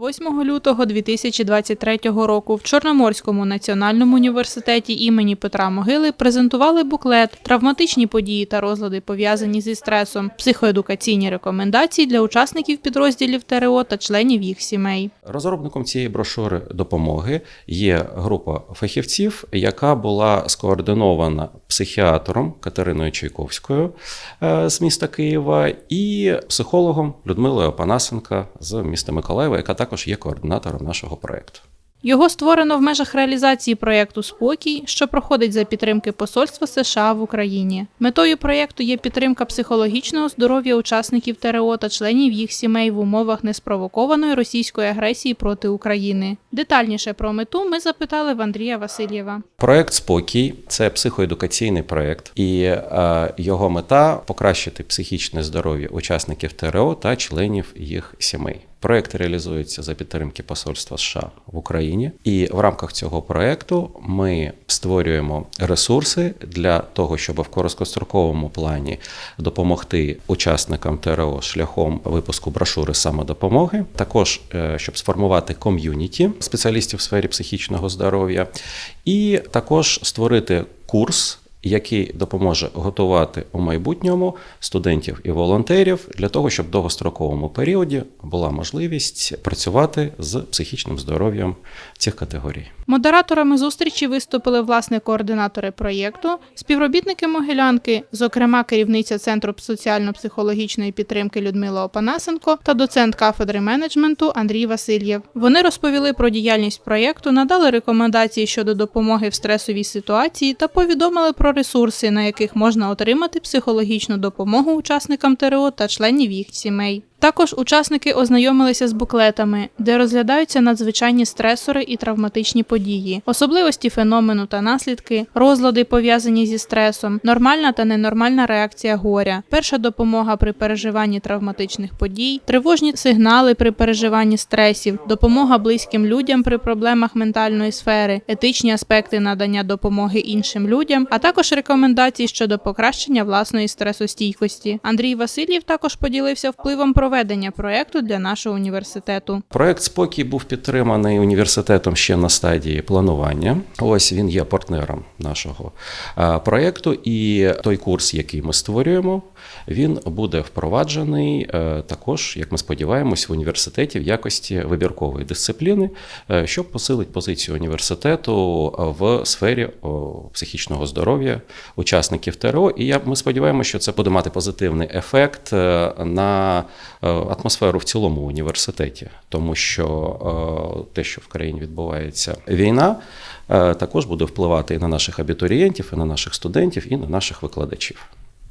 8 лютого 2023 року в Чорноморському національному університеті імені Петра Могили презентували буклет Травматичні події та розлади пов'язані зі стресом, психоедукаційні рекомендації для учасників підрозділів ТРО та членів їх сімей. Розробником цієї брошури допомоги є група фахівців, яка була скоординована психіатром Катериною Чайковською е, з міста Києва і психологом Людмилою Опанасенка з міста Миколаєва, яка також є координатором нашого проєкту. Його створено в межах реалізації проєкту Спокій, що проходить за підтримки Посольства США в Україні. Метою проєкту є підтримка психологічного здоров'я учасників ТРО та членів їх сімей в умовах неспровокованої російської агресії проти України. Детальніше про мету ми запитали в Андрія Васильєва. Проект Спокій це психоедукаційний проект, і е, його мета покращити психічне здоров'я учасників ТРО та членів їх сімей. Проект реалізується за підтримки Посольства США в Україні, і в рамках цього проекту ми створюємо ресурси для того, щоб в короткостроковому плані допомогти учасникам ТРО шляхом випуску брошури самодопомоги, також е, щоб сформувати ком'юніті спеціалістів в сфері психічного здоров'я, і також створити курс. Який допоможе готувати у майбутньому студентів і волонтерів для того, щоб в довгостроковому періоді була можливість працювати з психічним здоров'ям цих категорій. Модераторами зустрічі виступили власне координатори проєкту, співробітники Могилянки, зокрема керівниця Центру соціально-психологічної підтримки Людмила Опанасенко та доцент кафедри менеджменту Андрій Васильєв. Вони розповіли про діяльність проєкту, надали рекомендації щодо допомоги в стресовій ситуації та повідомили про ресурси, на яких можна отримати психологічну допомогу учасникам ТРО та членів їх сімей. Також учасники ознайомилися з буклетами, де розглядаються надзвичайні стресори і травматичні події, особливості феномену та наслідки, розлади пов'язані зі стресом, нормальна та ненормальна реакція горя, перша допомога при переживанні травматичних подій, тривожні сигнали при переживанні стресів, допомога близьким людям при проблемах ментальної сфери, етичні аспекти надання допомоги іншим людям, а також рекомендації щодо покращення власної стресостійкості. Андрій Васильєв також поділився впливом проведення проекту для нашого університету. Проект Спокій був підтриманий університетом ще на стадії планування. Ось він є партнером нашого е, проекту. І той курс, який ми створюємо, він буде впроваджений е, також, як ми сподіваємось, в університеті в якості вибіркової дисципліни, е, що посилить позицію університету в сфері психічного здоров'я учасників ТРО. І я ми сподіваємося, що це буде мати позитивний ефект на атмосферу в цілому університеті, тому що е, те, що в країні відбувається війна, е, також буде впливати і на наших абітурієнтів, і на наших студентів, і на наших викладачів.